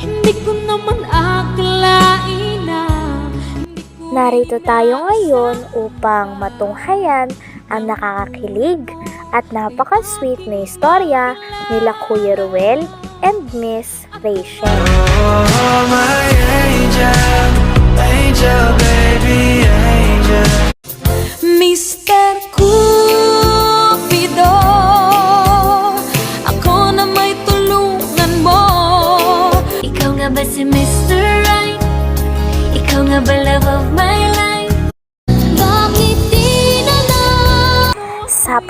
Hindi ko naman akalain na Narito tayo ngayon upang matunghayan ang nakakakilig at napaka-sweet na istorya nila Kuya Ruel and Miss Rachel.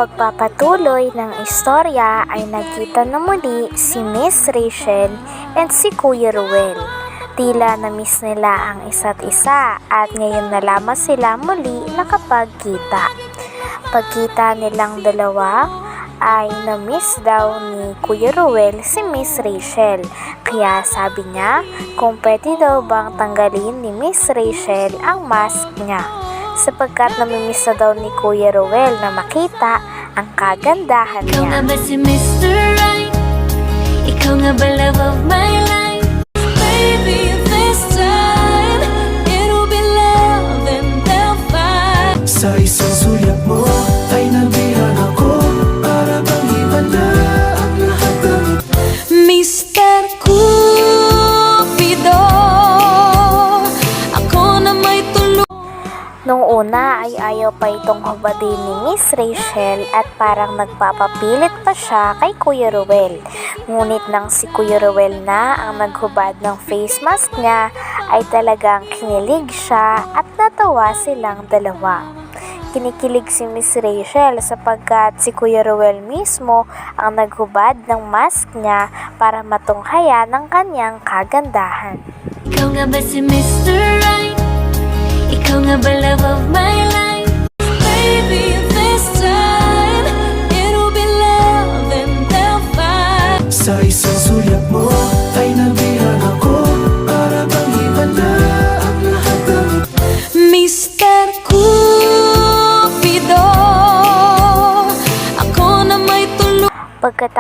Pagpapatuloy ng istorya ay nagkita na muli si Miss Rachel and si Kuya Ruel. Tila na-miss nila ang isa't isa at ngayon na lamang sila muli nakapagkita. Pagkita nilang dalawa ay na-miss daw ni Kuya Ruel si Miss Rachel. Kaya sabi niya kung pwede daw bang tanggalin ni Miss Rachel ang mask niya sapagkat namimiss na daw ni Kuya Ruel na makita ang kagandahan Ikaw nga niya. ba si Mr. Right? Nung una ay ayaw pa itong hubadin ni Miss Rachel at parang nagpapapilit pa siya kay Kuya Ruel. Ngunit nang si Kuya Ruel na ang naghubad ng face mask niya ay talagang kinilig siya at natawa silang dalawa. Kinikilig si Miss Rachel sapagkat si Kuya Ruel mismo ang naghubad ng mask niya para matunghayan ang kanyang kagandahan. Ikaw nga ba si Mr. Right? Ikaw nga ba love of my life?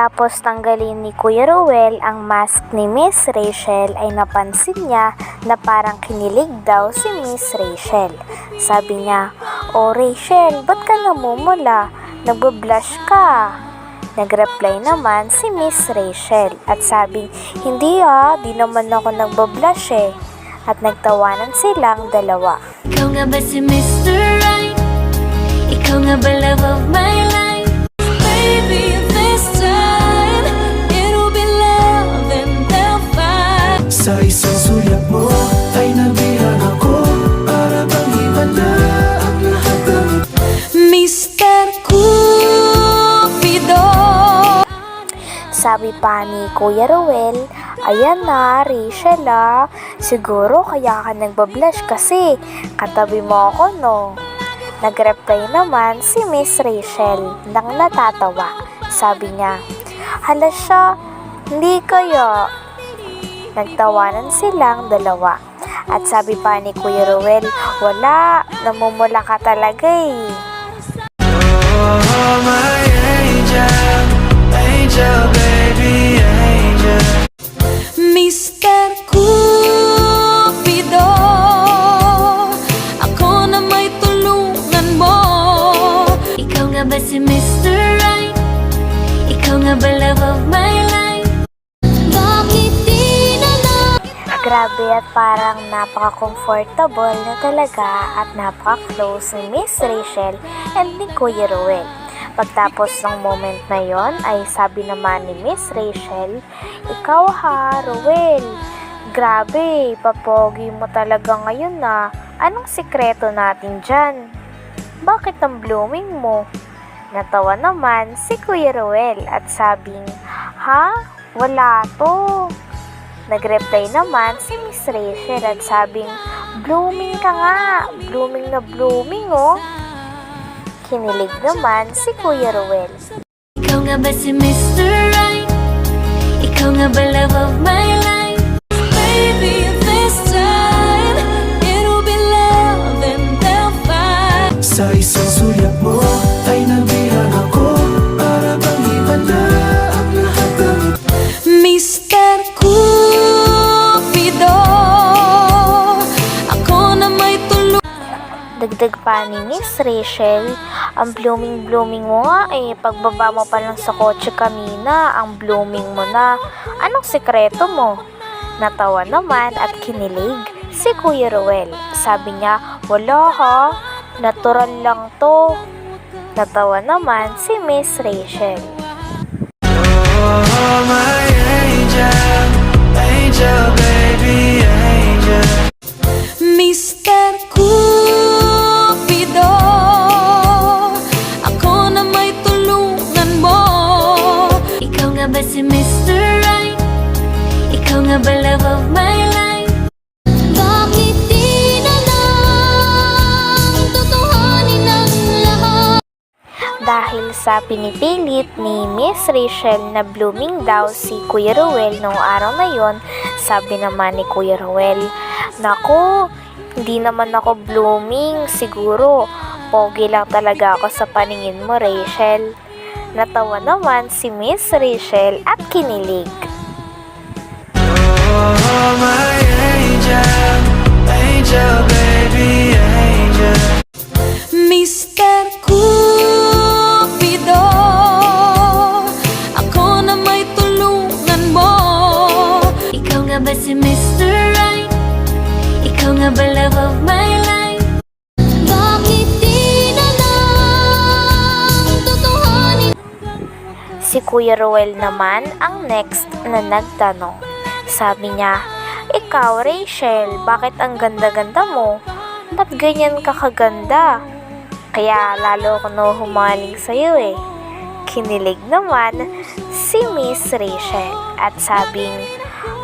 Pagkatapos tanggalin ni Kuya Ruel ang mask ni Miss Rachel ay napansin niya na parang kinilig daw si Miss Rachel. Sabi niya, Oh Rachel, ba't ka namumula? Nagbablush ka. Nagreply naman si Miss Rachel at sabing, Hindi ah, di naman ako nagbablush eh. At nagtawanan silang dalawa. Ikaw nga ba si Mr. Right? Ikaw nga ba love of my life? Baby, Sa isang sulyap mo ay nabihan ako Para bang iba na ang lahat ng Mr. Cupido Sabi pa ni Kuya Ruel, ayan na, Rachel ah. Siguro kaya ka nagbablush kasi katabi mo ako no. Nagreply naman si Miss Rachel nang natatawa. Sabi niya, hala siya, hindi kaya. Nagtawanan silang dalawa. At sabi pa ni Kuya Ruel, wala, namumula ka talaga eh. Oh, my angel, angel, baby, parang napaka-comfortable na talaga at napaka-close ni Miss Rachel and ni Kuya Ruel. Pagtapos ng moment na yon ay sabi naman ni Miss Rachel, Ikaw ha, Ruel. Grabe, papogi mo talaga ngayon na. Anong sikreto natin dyan? Bakit ang blooming mo? Natawa naman si Kuya Ruel at sabing, Ha? Wala to. Nagreply naman si Miss Rachel at sabing, blooming ka nga, blooming na blooming oh. Kinilig naman si Kuya Ruel. Ikaw nga ba si Mr. Right? Ikaw nga ba love of my life? Pa ni Miss Rachel, ang blooming-blooming mo nga eh. Pagbaba mo pa lang sa kotse kanina, ang blooming mo na. Anong sekreto mo? Natawa naman at kinilig si Kuya Ruel. Sabi niya, wala ha, natural lang to. Natawa naman si Miss Rachel. Oh, my angel, angel, baby, Love of my life? Bakit di na lang lahat? Dahil sa pinipilit ni Miss Rachel na blooming daw si Kuya Ruel noong araw na yon, sabi naman ni Kuya Ruel, Naku, hindi naman ako blooming, siguro. Pogi lang talaga ako sa paningin mo, Rachel. Natawa naman si Miss Rachel at kinilig. Kuya Ruel naman ang next na nagtanong. Sabi niya, Ikaw, Rachel, bakit ang ganda-ganda mo? Ba't ganyan ka kaganda? Kaya lalo ko na humaling sa'yo eh. Kinilig naman si Miss Rachel at sabing,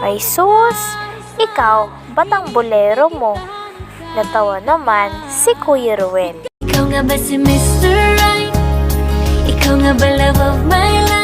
Ay sus, ikaw, ba't ang bolero mo? Natawa naman si Kuya Ruel. Ikaw nga ba si Mr. Right? Ikaw nga ba love of my life?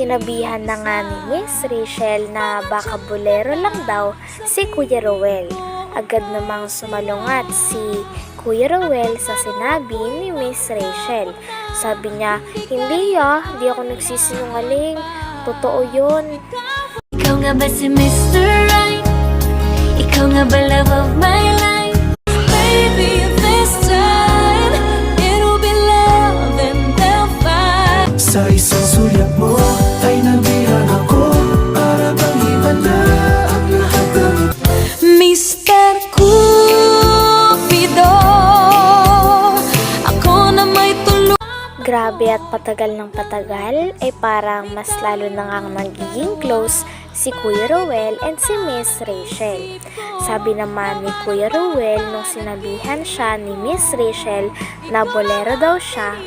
Sinabihan na nga ni Miss Rachel na baka bolero lang daw si Kuya Rowel. Agad namang sumalungat si Kuya Rowel sa sinabi ni Miss Rachel. Sabi niya, hindi ah, di ako nagsisinungaling. Totoo yun. Ikaw nga ba si Mr. Right? Ikaw nga ba love of my life? Baby, Grabe at patagal ng patagal, ay parang mas lalo na ngang nagiging close si Kuya Rowel and si Miss Rachel. Sabi naman ni Kuya Rowel nung sinabihan siya ni Miss Rachel na bolero daw siya,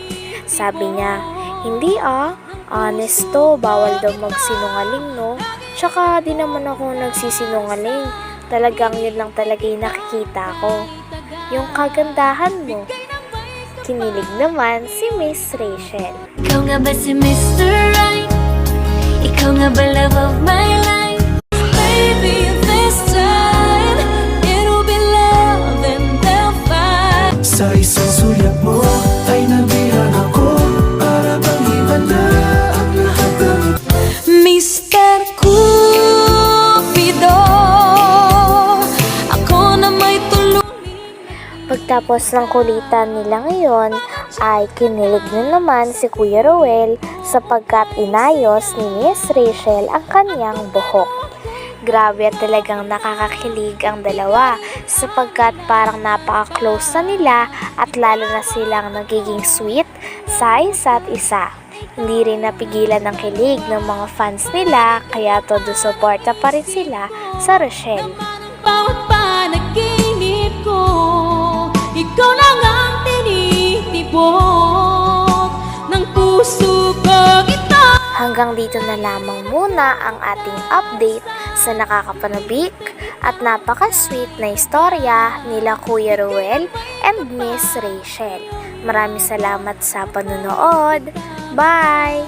sabi niya, hindi ah, honest to, bawal daw magsinungaling no. Tsaka di naman ako nagsisinungaling, talagang yun lang talaga yung nakikita ko. Yung kagandahan mo. Kinilig naman si Miss Rachel. Ikaw nga ba si Mr. Right? Ikaw nga ba love of my life? Pagtapos ng kulitan nila ngayon, ay kinilig na naman si Kuya Rowel sapagkat inayos ni Miss Rachel ang kanyang buhok. Grabe talagang nakakakilig ang dalawa sapagkat parang napaka-close na nila at lalo na silang nagiging sweet sa isa't isa. Hindi rin napigilan ng kilig ng mga fans nila kaya todo suporta pa rin sila sa Rochelle. Bawat panaginip ko Ikaw lang ang tinitibok Ng puso ko ito Hanggang dito na lamang muna ang ating update sa nakakapanabik at napaka-sweet na istorya nila Kuya Ruel and Miss Rachel. Maraming salamat sa panonood. Bye!